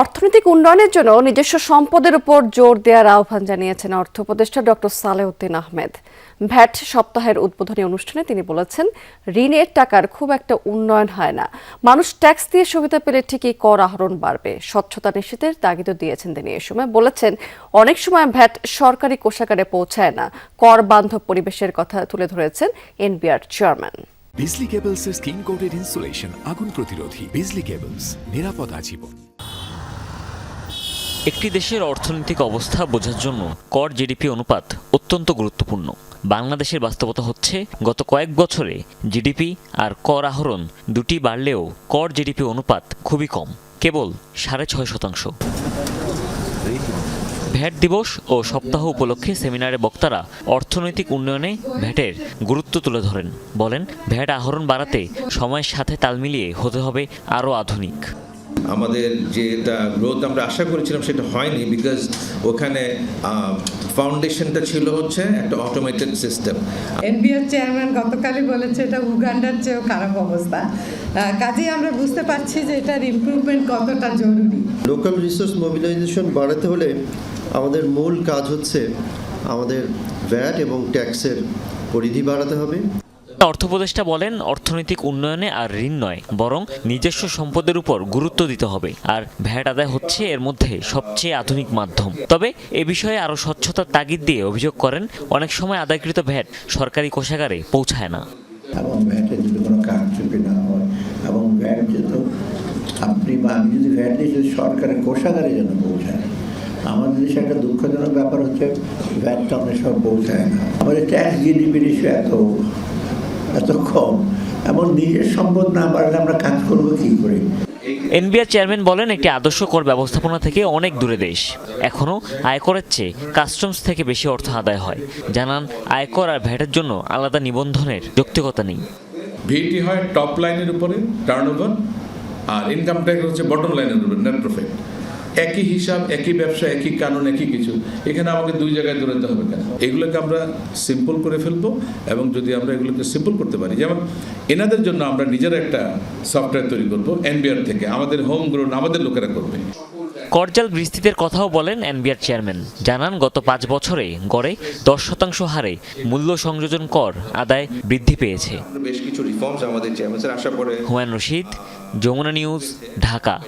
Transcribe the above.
অর্থনৈতিক উন্নয়নের জন্য নিজস্ব সম্পদের উপর জোর দেওয়ার আহ্বান জানিয়েছেন অর্থ উপদেষ্টা ডক্টর সালেউদ্দিন আহমেদ। ভ্যাট সপ্তাহের উদ্বোধনী অনুষ্ঠানে তিনি বলেছেন, ঋণের টাকার খুব একটা উন্নয়ন হয় না। মানুষ ট্যাক্স দিয়ে সুবিধা পেলে ঠিকই কর আহরণ বাড়বে। স্বচ্ছতা নিশ্চিতের তাগিদও দিয়েছেন তিনি এ সময়। বলেছেন, অনেক সময় ভ্যাট সরকারি কোষাগারে পৌঁছায় না। কর বান্ধব পরিবেশের কথা তুলে ধরেছেন NBR chairman. Bijli cables skin coated insulation আগুন প্রতিরোধী। বিজলি কেবলস, নিরাপদ আজীবন। একটি দেশের অর্থনৈতিক অবস্থা বোঝার জন্য কর জিডিপি অনুপাত অত্যন্ত গুরুত্বপূর্ণ। বাংলাদেশের বাস্তবতা হচ্ছে, গত কয়েক বছরে জিডিপি আর কর আহরণ দুটি বাড়লেও কর জিডিপি অনুপাত খুবই কম, কেবল সাড়ে ছয় শতাংশ। ভ্যাট দিবস ও সপ্তাহ উপলক্ষে সেমিনারে বক্তারা অর্থনৈতিক উন্নয়নে ভ্যাটের গুরুত্ব তুলে ধরেন। বলেন, ভ্যাট আহরণ বাড়াতে সময়ের সাথে তাল মিলিয়ে হতে হবে আরও আধুনিক। আমাদের যেটা গ্রোথ আমরা আশা করেছিলাম সেটা হয়নি বিকজ ওখানে ফাউন্ডেশনটা ছিল হচ্ছে একটা অটোমেটেড সিস্টেম এনবিআর চেয়ারম্যান গতকালই বলেছে এটা উগান্ডার চেয়েও খারাপ অবস্থা। কাজেই আমরা বুঝতে পারছি যে এটার ইমপ্রুভমেন্ট কতটা জরুরি। লোকাল রিসোর্স মোবিলাইজেশন বাড়াতে হলে আমাদের মূল কাজ হচ্ছে আমাদের ভ্যাট এবং ট্যাক্সের পরিধি বাড়াতে হবে। অর্থ উপদেষ্টা বলেন অর্থনৈতিক উন্নয়নে আর ঋণ নয়, বরং নিজস্ব সম্পদের উপর গুরুত্ব দিতে হবে। আর ভ্যাট আদায় হচ্ছে এর মধ্যে সবচেয়ে আধুনিক মাধ্যম। তবে এ বিষয়ে আরও স্বচ্ছতার তাগিদ দিয়ে অভিযোগ করেন, অনেক সময় আদায়কৃত ভ্যাট সরকারি কোষাগারে পৌঁছায় না। এবং ভ্যাটের যদি কোনো কারচুপি না হয়, এবং ভ্যাট যেহেতু আপনি বা আমি যদি ভ্যাট যদি সরকারের কোষাগারে যেন পৌঁছায়। আমাদের দেশে একটা দুঃখজনক ব্যাপার হচ্ছে, ভ্যাটটা অনেক পৌঁছায় না। আমাদের ট্যাক্স জিডিপি রেশিও এত কম এমন নিজের সম্পদ না বাড়লে আমরা কাজ করব কী করে? এনবিআর চেয়ারম্যান বলেন একটি আদর্শ কর ব্যবস্থাপনা থেকে অনেক দূরে দেশ। এখনও আয়করের চেয়ে কাস্টমস থেকে বেশি অর্থ আদায় হয়। জানান আয়কর আর ভ্যাটের জন্য আলাদা নিবন্ধনের যৌক্তিকতা নেই। ভিটি হয় টপ লাইনের উপরে টার্ন আর ইনকাম ট্যাক্স হচ্ছে বটম লাইনের উপরে নেট প্রফিট একই হিসাব একই ব্যবসা একই কানুন একই কিছু। এখানে আমাকে দুই জায়গায় দৌড়াতে হবে কেন? এগুলোকে আমরা সিম্পল করে ফেলব এবং যদি আমরা এগুলোকে সিম্পল করতে পারি যেমন এনাদের জন্য আমরা নিজের একটা সফটওয়্যার তৈরি করব এনবিআর থেকে। আমাদের হোম গ্রোন আমাদের লোকেরা করবে। করজাল বিস্তৃতের কথাও বলেন এনবিআর চেয়ারম্যান জানান গত পাঁচ বছরে গড়ে দশ শতাংশ হারে মূল্য সংযোজন কর আদায় বৃদ্ধি পেয়েছে। বেশ কিছু রিফর্মস আমাদের চেয়ারম্যান আশা করে। হুমায়ুন রশিদ যমুনা নিউজ ঢাকা।